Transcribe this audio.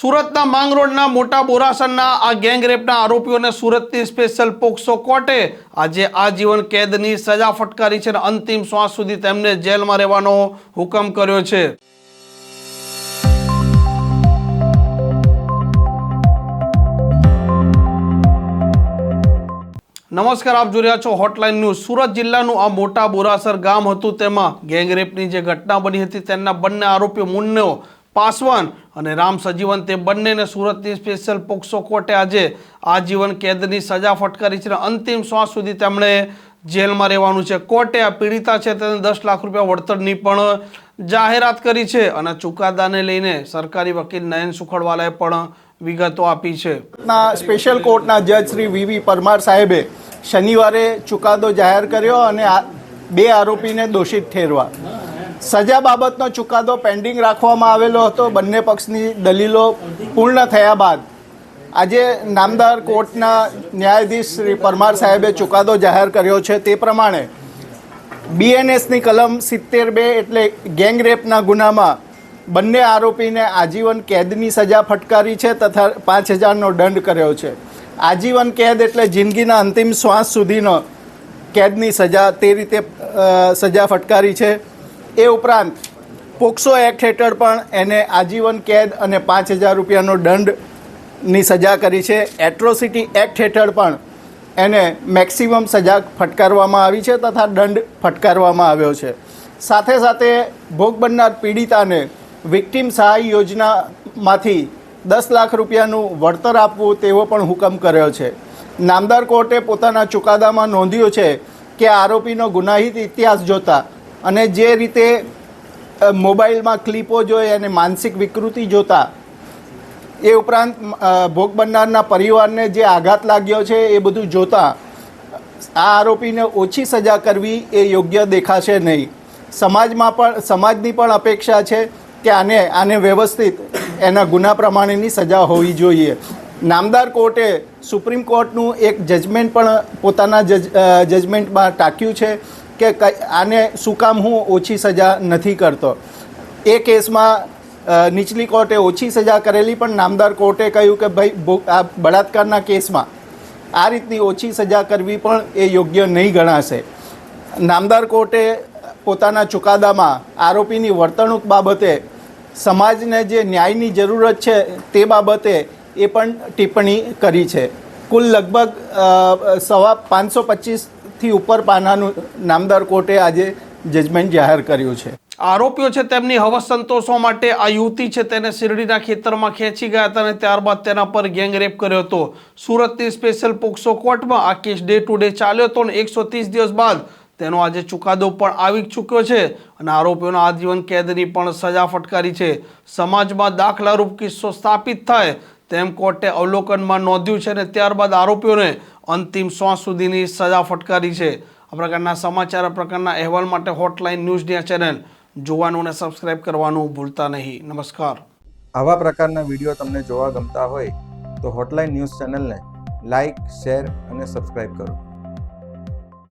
સુરતના માંગરોળના મોટા બોરાસરના આ ગેંગરેપના આરોપીઓને સુરતની સ્પેશિયલ પોક્સો કોર્ટે આજે આજીવન કેદની સજા ફટકારી છે અને અંતિમ શ્વાસ સુધી તેમને જેલમાં રહેવાનો હુકમ કર્યો છે. નમસ્કાર, આપ જોઈ રહ્યા છો હોટલાઇન ન્યૂઝ સુરત જિલ્લાનું આ મોટા બોરાસર ગામ હતું, તેમાં ગેંગરેપની જે ઘટના બની હતી, તેના બંને આરોપીઓ મુન્નો પાસવાન અને રામ સજીવન તે બંનેને સુરતની સ્પેશિયલ પોક્સો કોર્ટે આજે આજીવન કેદની સજા ફટકારી છે અને અંતિમ શ્વાસ સુધી તેમણે જેલમાં રહેવાનું છે. કોર્ટે આ પીડિતા છે તેને દસ લાખ રૂપિયા વળતરની પણ જાહેરાત કરી છે અને ચુકાદાને લઈને સરકારી વકીલ નયન સુખડવાલાએ પણ વિગતો આપી છે. સ્પેશિયલ કોર્ટના જજ શ્રી વીવી પરમાર સાહેબે શનિવારે ચુકાદો જાહેર કર્યો અને બે આરોપીને દોષિત ઠેરવા સજા બાબતનો ચુકાદો પેન્ડિંગ રાખવામાં આવેલો હતો. બંને પક્ષની દલીલો પૂર્ણ થયા બાદ આજે નામદાર કોર્ટના ન્યાયાધીશ શ્રી પરમાર સાહેબે ચુકાદો જાહેર કર્યો છે. તે પ્રમાણે બીએનએસની કલમ સિત્તેર બે એટલે ગેંગ રેપના ગુનામાં બંને આરોપીને આજીવન કેદની સજા ફટકારી છે તથા પાંચ હજારનો દંડ કર્યો છે. આજીવન કેદ એટલે જિંદગીના અંતિમ શ્વાસ સુધીનો કેદની સજા તે રીતે સજા ફટકારી છે. એ ઉપરાંત પોક્સો એક્ટ હેઠળ પણ એને આજીવન કેદ અને પાંચ હજાર રૂપિયાનો દંડની સજા કરી છે. એટ્રોસિટી એક્ટ હેઠળ પણ એને મેક્સિમમ સજા ફટકારવામાં આવી છે તથા દંડ ફટકારવામાં આવ્યો છે. સાથે સાથે ભોગ બનનાર પીડિતાને વિક્ટિમ સહાય યોજનામાંથી દસ લાખ રૂપિયાનું વળતર આપવું તેવો પણ હુકમ કર્યો છે. નામદાર કોર્ટે પોતાના ચુકાદામાં નોંધ્યું છે કે આરોપીનો ગુનાહિત ઇતિહાસ જોતા અને જે રીતે મોબાઈલમાં ક્લિપો જોઈ અને માનસિક વિકૃતિ જોતા, એ ઉપરાંત ભોગ બનનારના પરિવારને જે આઘાત લાગ્યો છે એ બધું જોતા, આ આરોપીને ઓછી સજા કરવી એ યોગ્ય દેખાશે નહીં. સમાજમાં પણ, સમાજની પણ અપેક્ષા છે કે આને આને વ્યવસ્થિત એના ગુના પ્રમાણેની સજા હોવી જોઈએ. નામદાર કોર્ટે સુપ્રીમ કોર્ટનું એક જજમેન્ટ પણ પોતાના જજ જજમેન્ટમાં ટાંક્યું છે. કે આને શું કામ હું ઓછી સજા નથી કરતો? એ કેસમાં નીચલી કોર્ટે ઓછી સજા કરેલી, પણ નામદાર કોર્ટે કહ્યું કે ભાઈ આ બળાત્કારના કેસમાં આ રીતની ઓછી સજા કરવી પણ એ યોગ્ય નહીં ગણાશે. નામદાર કોર્ટે પોતાના ચુકાદામાં આરોપીની વર્તણૂક બાબતે સમાજને જે ન્યાયની જરૂરત છે તે બાબતે એ પણ ટિપ્પણી કરી છે. કુલ લગભગ સવા પાંચસો પચીસથી ઉપર પાનાનું નામદાર કોર્ટે આજે જજમેન્ટ જાહેર કર્યું છે. આરોપીઓ છે તેમની હવસ સંતોષવા માટે આ યુવતી છે તેને શિરડીના ખેતરમાં ખેંચી ગયા હતા અને ત્યારબાદ તેના પર ગેંગરેપ કર્યો હતો. સુરતની સ્પેશિયલ પોક્સો કોર્ટમાં આ કેસ ડે ટુ ડે ચાલ્યો હતો અને એકસો ત્રીસ દિવસ બાદ તેનો આજે ચુકાદો પણ આવી ચૂક્યો છે અને આરોપીઓના આજીવન કેદની પણ સજા ફટકારી છે. સમાજમાં દાખલારૂપ કિસ્સો સ્થાપિત થાય તેમ કોર્ટે અવલોકનમાં નોંધ્યું છે અને ત્યારબાદ આરોપીઓને અંતિમ શ્વાસ સુધીની સજા ફટકારી છે. આ પ્રકારના સમાચાર પ્રકારના અહેવાલ માટે હોટલાઇન ન્યૂઝ આ ચેનલ જોવાનું અને સબસ્ક્રાઇબ કરવાનું ભૂલતા નહીં. નમસ્કાર. આવા પ્રકારના વીડિયો તમને જોવા ગમતા હોય તો હોટલાઇન ન્યૂઝ ચેનલને લાઇક, શેર અને સબસ્ક્રાઇબ કરો.